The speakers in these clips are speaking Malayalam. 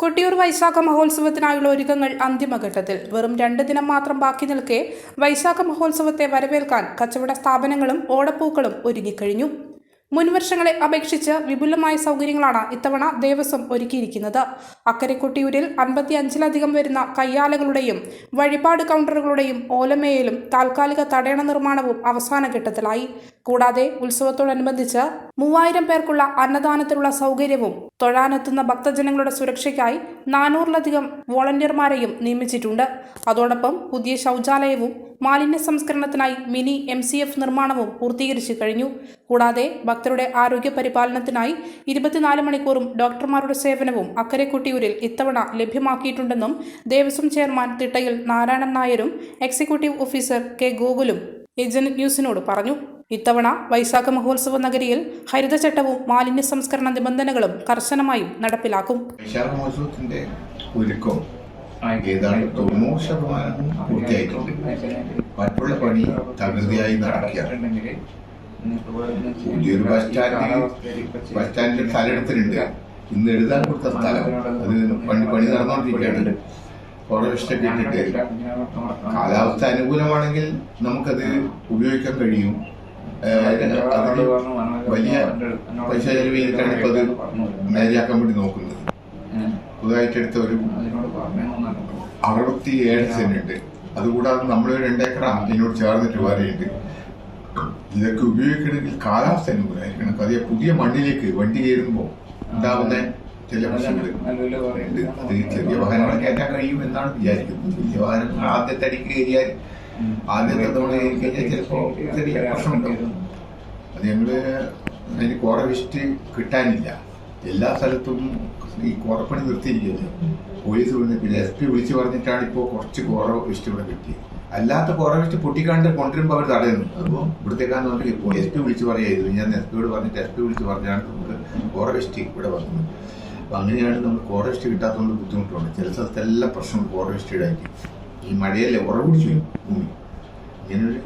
കൊട്ടിയൂർ വൈശാഖ മഹോത്സവത്തിനായുള്ള ഒരുക്കങ്ങൾ അന്തിമഘട്ടത്തിൽ. വെറും രണ്ട് ദിനം മാത്രം ബാക്കി നിൽക്കെ വൈശാഖ മഹോത്സവത്തെ വരവേൽക്കാൻ കച്ചവട സ്ഥാപനങ്ങളും ഓടപ്പൂക്കളും ഒരുങ്ങിക്കഴിഞ്ഞു. മുൻവർഷങ്ങളെ അപേക്ഷിച്ച് വിപുലമായ സൗകര്യങ്ങളാണ് ഇത്തവണ ദേവസ്വം ഒരുക്കിയിരിക്കുന്നത്. അക്കരെ കൊട്ടിയൂരിൽ അൻപത്തി അഞ്ചിലധികം വരുന്ന കയ്യാലകളുടെയും വഴിപാട് കൗണ്ടറുകളുടെയും ഓലമേയലും താൽക്കാലിക തടയണ നിർമ്മാണവും അവസാന ഘട്ടത്തിലായി. കൂടാതെ ഉത്സവത്തോടനുബന്ധിച്ച് മൂവായിരം പേർക്കുള്ള അന്നദാനത്തിനുള്ള സൗകര്യവും തൊഴാനെത്തുന്ന ഭക്തജനങ്ങളുടെ സുരക്ഷയ്ക്കായി നാനൂറിലധികം വോളണ്ടിയർമാരെയും നിയമിച്ചിട്ടുണ്ട്. അതോടൊപ്പം പുതിയ ശൗചാലയവും മാലിന്യ സംസ്കരണത്തിനായി മിനി എം സി എഫ് നിർമ്മാണവും പൂർത്തീകരിച്ചു കഴിഞ്ഞു. കൂടാതെ ഭക്തരുടെ ആരോഗ്യ പരിപാലനത്തിനായി ഇരുപത്തിനാല് മണിക്കൂറും ഡോക്ടർമാരുടെ സേവനവും അക്കരെ കൊട്ടിയൂരിൽ ഇത്തവണ ലഭ്യമാക്കിയിട്ടുണ്ടെന്നും ദേവസ്വം ചെയർമാൻ തിട്ടയിൽ നാരായണൻ നായരും എക്സിക്യൂട്ടീവ് ഓഫീസർ കെ ഗോകുലും ഏജന്റ് ന്യൂസിനോട് പറഞ്ഞു. ഇത്തവണ വൈശാഖ മഹോത്സവ നഗരിയിൽ ഹരിതചട്ടവും മാലിന്യ സംസ്കരണ നിബന്ധനകളും കർശനമായും നടപ്പിലാക്കും. വിശാഖ മഹോത്സവത്തിന്റെ ഒരുക്കം ഏതാണ്ട് തൊണ്ണൂറ് ശതമാനം പൂർത്തിയായിട്ടുണ്ട്. മറ്റുള്ള പണി തകൃതിയായി നടക്കുകയാണ്. പുതിയൊരു ബസ് സ്റ്റാൻഡ് ബസ് സ്റ്റാൻഡിൽ സ്ഥലം ഇന്ന് എഴുതാൻ കൊടുത്ത സ്ഥലം. പണി പണി നടന്നുകൊണ്ടിരിക്കുകയാണ്. കുറെ ഇഷ്ടമൊക്കെ ഇട്ടിട്ട്. കാലാവസ്ഥ അനുകൂലമാണെങ്കിൽ നമുക്കത് ഉപയോഗിക്കാൻ കഴിയും. വലിയ പൈസ ചെലവ് ചെയ്തിട്ടാണ് ഇപ്പൊ അത് നേരെയാക്കാൻ വേണ്ടി നോക്കുന്നത്. പുതുതായിട്ട് എടുത്ത ഒരു അറുപത്തി ഏഴ് സെന്റ് ഉണ്ട് അതുകൂടാതെ നമ്മൾ രണ്ടേക്കർ അതിനോട് ചേർന്നിട്ട് വരെയുണ്ട് ഇതൊക്കെ ഉപയോഗിക്കണമെങ്കിൽ കാലാവസ്ഥ അനുകൂലമായിരിക്കണം പതിയെ പുതിയ മണ്ണിലേക്ക് വണ്ടി കയറുമ്പോൾ ഉണ്ടാവുന്ന ചില പ്രശ്നങ്ങൾ അത് ചെറിയ വാഹനങ്ങൾ കയറ്റാൻ കഴിയും എന്നാണ് വിചാരിക്കുന്നത്. വലിയ വാഹനങ്ങൾ ആദ്യത്തെ അടിക്ക് കയറിയാൽ ആദ്യത്തെ തവണ കഴിഞ്ഞാൽ ചെറിയ പ്രശ്നമുണ്ടാവും അത് ഞങ്ങൾ അതിന് കിട്ടാനില്ല. എല്ലാ സ്ഥലത്തും ഈ കോറപ്പണി നിർത്തിയിരിക്കുന്നത് പോലീസ് വിളിച്ചിട്ടില്ല എസ് പി വിളിച്ചു പറഞ്ഞിട്ടാണ് ഇപ്പോൾ കുറച്ച് കോറ വിസ്റ്റ് ഇവിടെ കിട്ടിയത് അല്ലാത്ത കോറ വിസ്റ്റ് പൊട്ടിക്കാണ്ട് കൊണ്ടുവരുമ്പോൾ അവർ തടയുന്നു അപ്പോൾ ഇവിടത്തേക്കാന്ന് പറഞ്ഞിട്ട് എസ് പി വിളിച്ച് പറയായിരുന്നു ഞാൻ എസ് പിയോട് പറഞ്ഞിട്ട് എസ് പി വിളിച്ച് പറഞ്ഞാണ് നമുക്ക് കോറ വിസ്റ്റ് ഇവിടെ വന്നത്. അപ്പം അങ്ങനെയാണ് നമ്മൾ കോറ വിസ്റ്റ് കിട്ടാത്തതുകൊണ്ട് ബുദ്ധിമുട്ടുണ്ട്. ചില സ്ഥലത്തെല്ലാം പ്രശ്നം കോറ വിസ്റ്റിയുടെ ആയിട്ട് ഈ മഴയല്ലേ ഉറപിടിച്ചു പിടിച്ചു ഭൂമി. ഇങ്ങനൊരു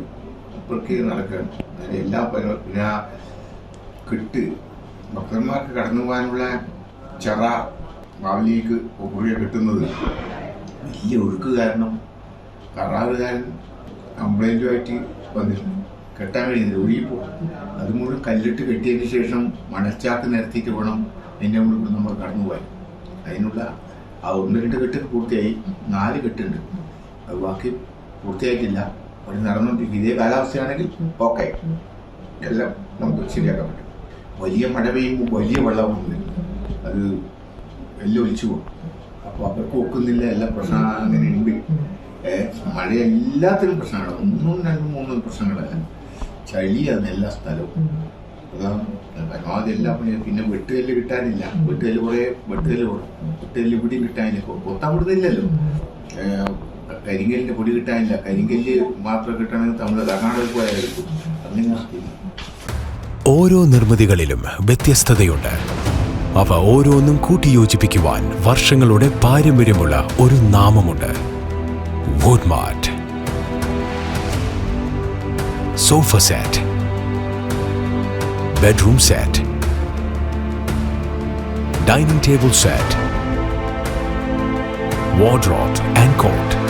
പ്രക്രിയ നടക്കുകയാണ് അതിന് എല്ലാ പിന്നെ ആ കെട്ട് ഭക്തന്മാർക്ക് കടന്നു പോകാനുള്ള ചെറ മാവിലേക്ക് പുഴ കിട്ടുന്നത് വലിയ ഒഴുക്ക് കാരണം കറാറുകാരൻ കംപ്ലൈന്റുമായിട്ട് വന്നിട്ടുണ്ട്. കെട്ടാൻ കഴിയുന്നില്ല. ഒഴുകിപ്പോ അത് മുഴുവൻ കല്ലിട്ട് കെട്ടിയതിന് ശേഷം മണൽച്ചാക്ക് നിരത്തിയിട്ട് വേണം അതിന്റെ മുകളിൽ നമ്മൾ കടന്നു പോകാൻ. അതിനുള്ള ആ ഒന്ന് രണ്ട് കെട്ട് പൂർത്തിയായി. നാല് കെട്ടുണ്ട്. ബാക്കി പൂർത്തിയായിട്ടില്ല. പണി നടന്നുകൊണ്ടിരിക്കും ഇതേ കാലാവസ്ഥയാണെങ്കിൽ ഓക്കെ. എല്ലാം നമുക്ക് ശരിയാക്കാൻ പറ്റും. വലിയ മഴ പെയ്യുമ്പോൾ വലിയ വെള്ളമാണ് അത് എല്ലാം ഒലിച്ചു പോകും. അപ്പോൾ അവർക്ക് ഒക്കുന്നില്ല എല്ലാ പ്രശ്നം അങ്ങനെ ഉണ്ട് മഴ എല്ലാത്തിലും പ്രശ്നങ്ങൾ ഒന്നും രണ്ടും മൂന്നും പ്രശ്നങ്ങളല്ല. ചളിയാണ് എല്ലാ സ്ഥലവും. പരമാവധി എല്ലാ പണിയും പിന്നെ വെട്ടുകല്ല് കിട്ടാനില്ല. വെട്ടുകല്ല് കുറേ വെട്ടുകല്ല് വെട്ടുകല്ല് ഇവിടെയും കിട്ടാനില്ല. കൊത്താൻ കൊടുത്തില്ലല്ലോ. ഏ, കരിങ്കല്ലിന്റെ പൊടി കിട്ടാനില്ല. കരിങ്കല്ല് മാത്രം കിട്ടണമെങ്കിൽ തമിഴ് കർണാടക പോയാൽ ഓരോ നിർമ്മിതികളിലും വ്യത്യസ്തതയുണ്ട്. അവ ഓരോന്നും കൂട്ടിയോജിപ്പിക്കുവാൻ വർഷങ്ങളുടെ പാരമ്പര്യമുള്ള ഒരു നാമമുണ്ട്. Woodmart sofa set bedroom set dining table set wardrobe and cot